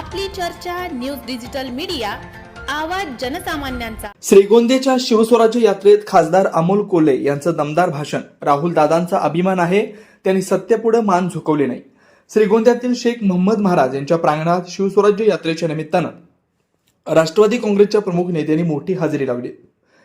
आपली चर्चा news digital media आवाज जनसामान्यांचा. श्रीगोंदेच्या शिवस्वराज्य यात्रेत खासदार अमोल कोले यांचं दमदार भाषण. राहुल दादांचा अभिमान आहे त्यांनी सत्यापुढे मान झुकवले नाही. श्रीगोंद्यातील शेख मोहम्मद महाराज यांच्या प्रांगणात शिवस्वराज्य यात्रेच्या निमित्तानं राष्ट्रवादी काँग्रेसच्या प्रमुख नेत्यांनी मोठी हजेरी लावली.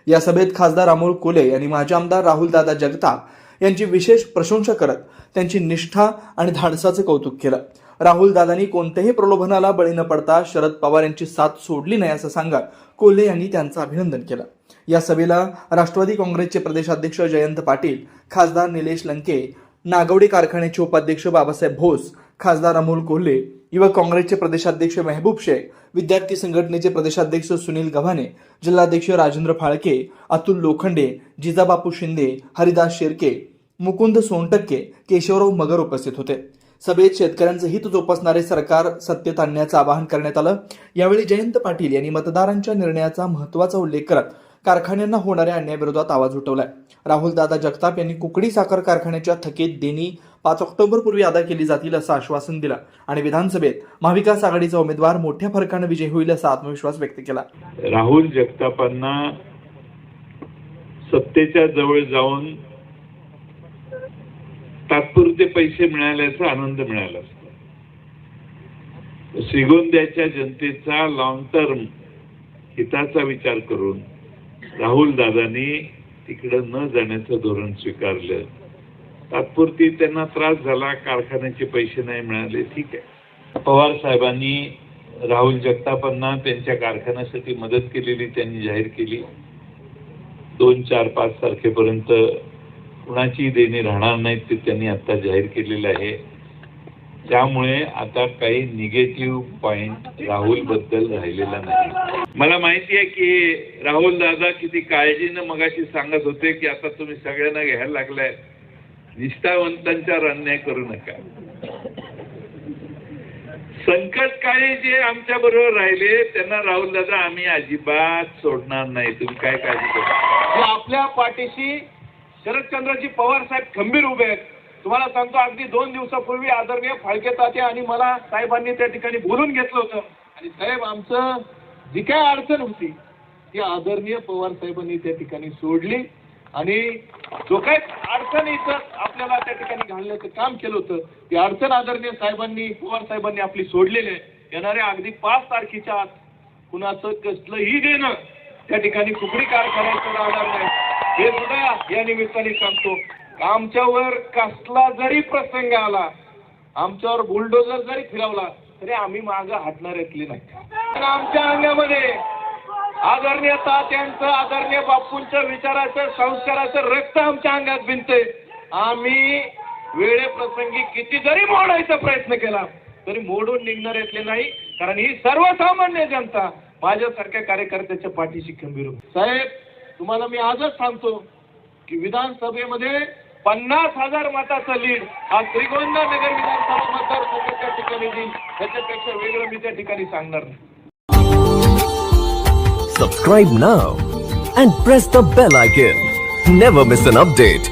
या सभेत खासदार अमोल कोले यांनी माजी आमदार राहुल दादा जगताप यांची विशेष प्रशंसा करत त्यांची निष्ठा आणि धाडसाचं कौतुक केलं. राहुल दादांनी कोणत्याही प्रलोभनाला बळी न पडता शरद पवार यांची साथ सोडली नाही असं सांगत कोल्हे यांनी त्यांचं अभिनंदन केलं. या सभेला राष्ट्रवादी काँग्रेसचे प्रदेशाध्यक्ष जयंत पाटील खासदार निलेश लंके नागवडी कारखान्याचे उपाध्यक्ष बाबासाहेब भोस खासदार अमोल कोल्हे युवक काँग्रेसचे प्रदेशाध्यक्ष मेहबूब शेख विद्यार्थी संघटनेचे प्रदेशाध्यक्ष सुनील गव्हाणे जिल्हाध्यक्ष राजेंद्र फाळके अतुल लोखंडे जिजाबापू शिंदे हरिदास शेरके मुकुंद सोनटक्के केशवराव मगर उपस्थित होते. सभेत शेतकऱ्यांचं हित जोपासणारे सरकार सत्तेत आणण्याचं आवाहन करण्यात आलं. यावेळी जयंत पाटील यांनी मतदारांच्या निर्णयाचा महत्त्वाचा उल्लेख करत कारखान्यांना होणाऱ्या अन्यायाविरोधात आवाज उठवलाय. राहुल दादा जगताप यांनी कुकडी साखर कारखान्याच्या थकीत देणी पाच ऑक्टोबर पूर्वी अदा केली जातील असं आश्वासन दिलं आणि विधानसभेत महाविकास आघाडीचा उमेदवार मोठ्या फरकानं विजय होईल असा आत्मविश्वास व्यक्त केला. राहुल जगतापांना सत्तेच्या जवळ जाऊन तात्पुरते पैसे मिळाल्याचा आनंद मिळाला असता. श्रीगोंद्याच्या जनतेचा लॉंग टर्म हिताचा विचार करून राहुल दादानी तिकडं न जाण्याचं धोरण स्वीकारलं. तात्पुरती त्यांना त्रास झाला कारखान्याचे पैसे नाही मिळाले ठीक आहे. पवार साहेबांनी राहुल जगतापांना त्यांच्या कारखान्यासाठी मदत केलेली त्यांनी जाहीर केली. दोन चार पाच तारखेपर्यंत कुणाची देणी राहणार नाहीत ते त्यांनी आता जाहीर केलेलं आहे. त्यामुळे आता काही निगेटिव्ह पॉइंट राहुलबद्दल राहिलेला नाही. मला माहिती आहे की राहुल दादा किती काळजीनं मगाशी सांगत होते की आता तुम्ही सगळ्यांना घ्यायला लागलाय. निष्ठावंतांच्या अन्याय करू नका. संकटकाळी जे आमच्या बरोबर राहिले त्यांना राहुल दादा आम्ही अजिबात सोडणार नाही. तुम्ही काय काळजी करू आपल्या पाठीशी शरदचंद्रजी पवार साहेब खंबीर उभे आहेत. तुम्हाला सांगतो अगदी दोन दिवसापूर्वी आदरणीय फाळके ताते आणि मला साहेबांनी त्या ठिकाणी बोलून घेतलं होतं. आणि साहेब आमचं जी काय अडचण होती ती आदरणीय पवार साहेबांनी त्या ठिकाणी सोडली. आणि जो काय अडचण इथं आपल्याला त्या ठिकाणी घालण्याचं काम केलं होतं ती अडचण आदरणीय साहेबांनी पवार साहेबांनी आपली सोडलेली आहे. येणाऱ्या अगदी पाच तारखेच्या आत कुणाचं कसलंही देणं त्या ठिकाणी कुकडी कारखान्याचं राहणार नाही. हे सुद्धा या निमित्ताने सांगतो आमच्यावर कसला जरी प्रसंग आला आमच्यावर बुलडोजर जरी फिरवला तरी आम्ही माग हटणार येतले नाही. आमच्या अंगामध्ये आदरणीय तात्यांचं आदरणीय बापूंच्या विचाराचं संस्काराचं रक्त आमच्या अंगात भिनते आम्ही वेळेप्रसंगी किती जरी मोडायचा प्रयत्न केला तरी मोडून निघणार येतले नाही कारण ही सर्वसामान्य जनता माझ्यासारख्या कार्यकर्त्याच्या पाठीशी खंबीर साहेब तुम्हाला मी आजच सांगतो की विधानसभेमध्ये पन्नास हजार मताचं लीड हा श्रीगोंदा नगर विधानसभा मतदारसंघाच्या ठिकाणी देईल त्याच्यापेक्षा वेगळं मी त्या ठिकाणी सांगणार नाही. Subscribe now and press the bell icon never miss an update